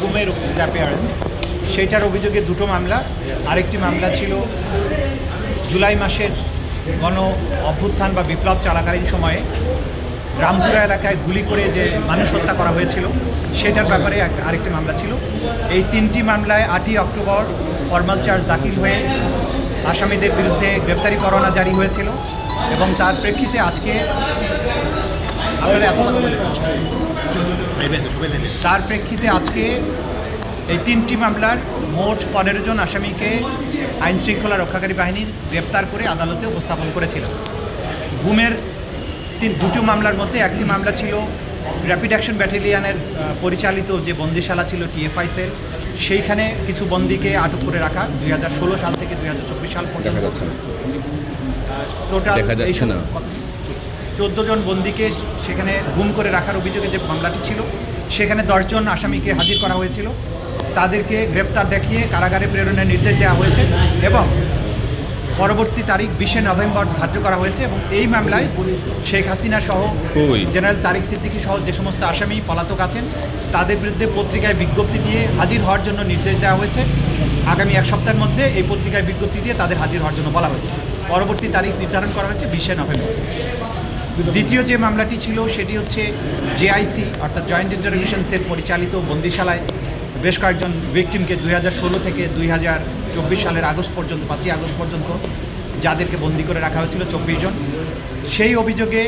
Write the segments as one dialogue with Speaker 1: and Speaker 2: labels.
Speaker 1: গুমের ডিসঅ্যাপিয়ারেন্স সেইটার অভিযোগে দুটো মামলা। আরেকটি মামলা ছিল জুলাই মাসের গণ অভ্যুত্থান বা বিপ্লব চলাকালীন সময়ে রামপুরা এলাকায় গুলি করে যে মানুষ হত্যা করা হয়েছিল, সেটার ব্যাপারে আরেকটি মামলা ছিল। এই তিনটি মামলায় আটই অক্টোবর ফর্মাল চার্জ দাখিল হয়ে আসামিদের বিরুদ্ধে গ্রেপ্তারি পরোয়ানা জারি হয়েছিল এবং তার প্রেক্ষিতে আজকে আপনারা এত। তার প্রেক্ষিতে আজকে এই তিনটি মামলার মোট পনেরো জন আসামিকে আইন শৃঙ্খলা রক্ষাকারী বাহিনী গ্রেপ্তার করে আদালতে উপস্থাপন করেছিল। গুমের তিন দুটো মামলার মধ্যে একটি মামলা ছিল র্যাপিড অ্যাকশন ব্যাটালিয়ানের পরিচালিত যে বন্দিশালা ছিল টিএফআই সেল সেইখানে কিছু বন্দিকে আটক করে রাখা দুই হাজার ষোলো সাল থেকে দুই হাজার
Speaker 2: চব্বিশ সাল পর্যন্ত।
Speaker 1: টোটাল
Speaker 2: দেখা যাচ্ছে না।
Speaker 1: চোদ্দ জন বন্দিকে সেখানে গুম করে রাখার অভিযোগে যে মামলাটি ছিল সেখানে দশজন আসামিকে হাজির করা হয়েছিল। তাদেরকে গ্রেপ্তার দেখিয়ে কারাগারে প্রেরণের নির্দেশ দেওয়া হয়েছে এবং পরবর্তী তারিখ বিশে নভেম্বর ধার্য করা হয়েছে এবং এই মামলায় শেখ হাসিনা সহ। জেনারেল তারিক সিদ্দিকী সহ যে সমস্ত আসামি পলাতক আছেন তাদের বিরুদ্ধে পত্রিকায় বিজ্ঞপ্তি দিয়ে হাজির হওয়ার জন্য নির্দেশ দেওয়া হয়েছে। আগামী এক সপ্তাহের মধ্যে এই পত্রিকায় বিজ্ঞপ্তি দিয়ে তাদের হাজির হওয়ার জন্য বলা হয়েছে। পরবর্তী তারিখ নির্ধারণ করা হয়েছে বিশে নভেম্বর। দ্বিতীয় যে মামলাটি ছিল, সেটি হচ্ছে জেআইসি অর্থাৎ জয়েন্ট ইন্টারভিশন সেল পরিচালিত বন্দিশালায় বেশ কয়েকজন ভিকটিমকে দুই হাজার ষোলো থেকে দুই হাজার চব্বিশ সালের আগস্ট পর্যন্ত, পাঁচই আগস্ট পর্যন্ত যাদেরকে বন্দি করে রাখা হয়েছিল চব্বিশ জন। সেই অভিযোগে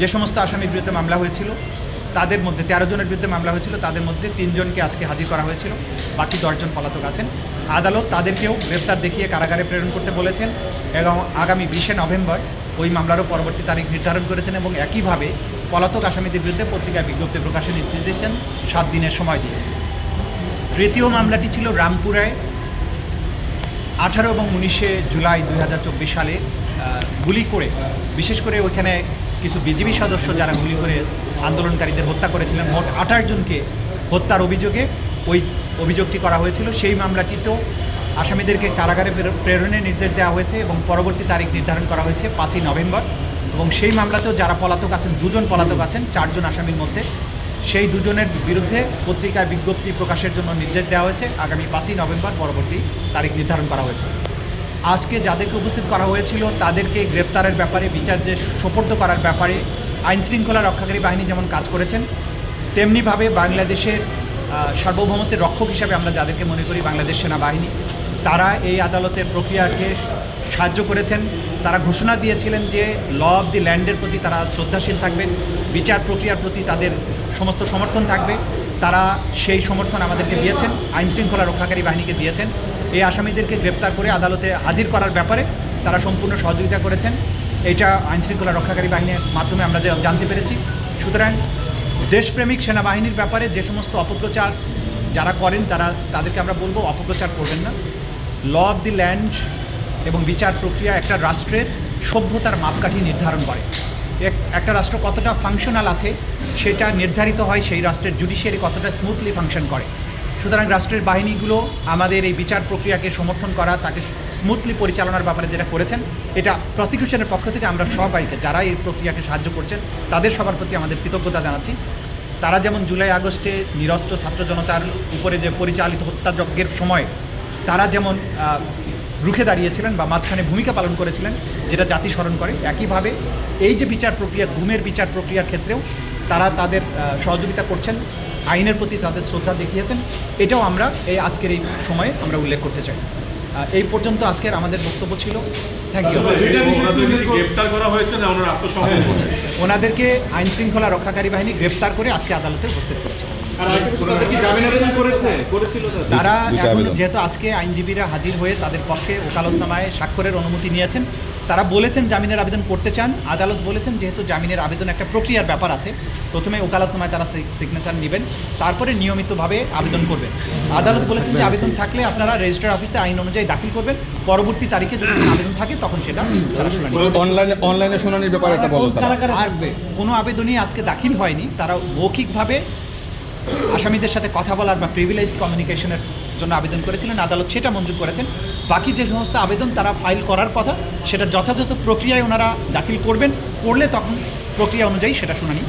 Speaker 1: যে সমস্ত আসামির বিরুদ্ধে মামলা হয়েছিল তাদের মধ্যে তেরো জনের বিরুদ্ধে মামলা হয়েছিল, তাদের মধ্যে তিনজনকে আজকে হাজির করা হয়েছিল, বাকি দশজন পলাতক আছেন। আদালত তাদেরকেও গ্রেপ্তার দেখিয়ে কারাগারে প্রেরণ করতে বলেছেন এবং আগামী বিশে নভেম্বর ওই মামলারও পরবর্তী তারিখ নির্ধারণ করেছেন এবং একইভাবে পলাতক আসামিদের বিরুদ্ধে পত্রিকায় বিজ্ঞপ্তি প্রকাশের নির্দেশ দিয়েছেন সাত দিনের সময় দিয়ে। তৃতীয় মামলাটি ছিল রামপুরায়, আঠারো এবং উনিশে জুলাই দু হাজার চব্বিশ সালে গুলি করে, বিশেষ করে ওইখানে কিছু বিজিবি সদস্য যারা গুলি করে আন্দোলনকারীদের হত্যা করেছিলেন, মোট আঠাশ জনকে হত্যার অভিযোগে ওই অভিযোগটি করা হয়েছিল। সেই মামলাটিতেও আসামিদেরকে কারাগারে প্রেরণের নির্দেশ দেওয়া হয়েছে এবং পরবর্তী তারিখ নির্ধারণ করা হয়েছে পাঁচই নভেম্বর এবং সেই মামলাতেও যারা পলাতক আছেন, দুজন পলাতক আছেন, চারজন আসামির মধ্যে। সেই দুজনের বিরুদ্ধে পত্রিকায় বিজ্ঞপ্তি প্রকাশের জন্য নির্দেশ দেওয়া হয়েছে। আগামী পাঁচই নভেম্বর পরবর্তী তারিখ নির্ধারণ করা হয়েছে। আজকে যাদেরকে উপস্থিত করা হয়েছিল, তাদেরকে গ্রেপ্তারের ব্যাপারে বিচার্যে সোপর্দ করার ব্যাপারে আইন শৃঙ্খলা রক্ষাকারী বাহিনী যেমন কাজ করেছেন, তেমনিভাবে বাংলাদেশের সার্বভৌমত্বের রক্ষক হিসাবে আমরা যাদেরকে মনে করি বাংলাদেশ সেনাবাহিনী, তারা এই আদালতের প্রক্রিয়াকে সাহায্য করেছেন। তারা ঘোষণা দিয়েছিলেন যে, ল অফ দি ল্যান্ডের প্রতি তারা শ্রদ্ধাশীল থাকবেন, বিচার প্রক্রিয়ার প্রতি তাদের সমস্ত সমর্থন থাকবে। তারা সেই সমর্থন আমাদেরকে দিয়েছেন, আইন শৃঙ্খলা রক্ষাকারী বাহিনীকে দিয়েছেন। এই আসামিদেরকে গ্রেপ্তার করে আদালতে হাজির করার ব্যাপারে তারা সম্পূর্ণ সহযোগিতা করেছেন। এটা আইন শৃঙ্খলা রক্ষাকারী বাহিনীর মাধ্যমে আমরা জানতে পেরেছি। সুতরাং দেশপ্রেমিক সেনাবাহিনীর ব্যাপারে যে সমস্ত অপপ্রচার যারা করেন, তারা, তাদেরকে আমরা বলব অপপ্রচার করবেন না। ল অফ দি ল্যান্ড এবং বিচার প্রক্রিয়া একটা রাষ্ট্রের সভ্যতার মাপকাঠি নির্ধারণ করে। একটা রাষ্ট্র কতটা ফাংশনাল আছে সেটা নির্ধারিত হয় সেই রাষ্ট্রের জুডিশিয়ারি কতটা স্মুথলি ফাংশন করে। সুতরাং রাষ্ট্রের বাহিনীগুলো আমাদের এই বিচার প্রক্রিয়াকে সমর্থন করা, তাকে স্মুথলি পরিচালনার ব্যাপারে যেটা করেছেন, এটা প্রসিকিউশনের পক্ষ থেকে আমরা সবাইকে, যারা এই প্রক্রিয়াকে সাহায্য করছেন, তাদের সবার প্রতি আমাদের কৃতজ্ঞতা জানাচ্ছি। তারা যেমন জুলাই আগস্টে নিরস্ত্র ছাত্র জনতার উপরে যে পরিচালিত হত্যাযজ্ঞের সময়, তারা যেমন রুখে দাঁড়িয়েছিলেন বা মাঝখানে ভূমিকা পালন করেছিলেন যেটা জাতি স্মরণ করে। একইভাবে এই যে বিচার প্রক্রিয়া ঘুমের বিচার প্রক্রিয়ার ক্ষেত্রেও তারা তাদের সহযোগিতা করছেন আইনের প্রতি তাদের শ্রদ্ধা দেখিয়েছেন। এটাও আমরা এই আজকের এই সময়ে আমরা উল্লেখ করতে চাই। এই পর্যন্ত আজকের আমাদের বক্তব্য ছিল। থ্যাংক ইউ
Speaker 3: ওনাদেরকে
Speaker 1: আইন শৃঙ্খলা রক্ষাকারী বাহিনী গ্রেপ্তার করে আজকে আদালতে উপস্থিত করেছে। তারা এখন যেহেতু আজকে আইনজীবীরা হাজির হয়ে তাদের পক্ষে ওকালতনামায় স্বাক্ষরের অনুমতি নিয়েছেন তারা বলেছেন জামিনের আবেদন করতে চান। আদালত বলেছেন যেহেতু জামিনের আবেদন একটা প্রক্রিয়ার ব্যাপার আছে প্রথমে ওকালতনামায় তারা সিগনেচার নেবেন তারপরে নিয়মিতভাবে আবেদন করবেন। আদালত বলেছেন যে আবেদন থাকলে আপনারা রেজিস্টার অফিসে আইন অনুযায়ী দাখিল করবেন পরবর্তী তারিখে যদি আবেদন থাকে তখন সেটা
Speaker 2: অনলাইনে অনলাইনে শুনানির ব্যাপারে একটা বলো
Speaker 1: আর কোনো আবেদনই আজকে দাখিল হয়নি তারা মৌখিকভাবে আসামিদের সাথে কথা বলার বা প্রিভিলেজ কমিউনিকেশনের জন্য আবেদন করেছিলেন আদালত সেটা মঞ্জুর করেছেন। বাকি যে সমস্ত আবেদন তারা ফাইল করার কথা সেটা যথাযথ প্রক্রিয়ায় ওনারা দাখিল করবেন করলে তখন প্রক্রিয়া অনুযায়ী সেটা শুনানি?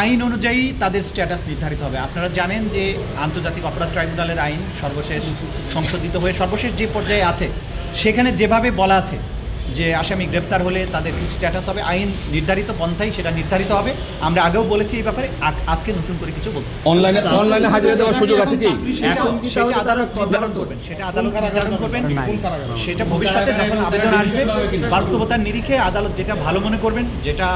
Speaker 1: আইন অনুযায়ী তাদের স্ট্যাটাস নির্ধারিত হবে। আপনারা জানেন যে আন্তর্জাতিক অপরাধ ট্রাইব্যুনালের আইন সর্বশেষ সংশোধিত হয়ে সর্বশেষ যে পর্যায়ে আছে সেখানে যেভাবে বলা আছে যে আসামি গ্রেপ্তার হলে তাদের কি স্ট্যাটাস হবে? আইন নির্ধারিত পন্থাই সেটা নির্ধারিত হবে। আমরা আগেও বলেছি এই ব্যাপারে আজকে নতুন করে কিছু বলব
Speaker 2: অনলাইনে অনলাইনে হাজিরা দেওয়ার সুযোগ আছে কি?
Speaker 1: এখন সেটা আদালত নির্ধারণ করবেন। সেটা আদালত নির্ধারণ করবেন। সেটা ভবিষ্যতে যখন আবেদন আসবে বাস্তবতার নিরিখে আদালত যেটা ভালো মনে করবেন যেটা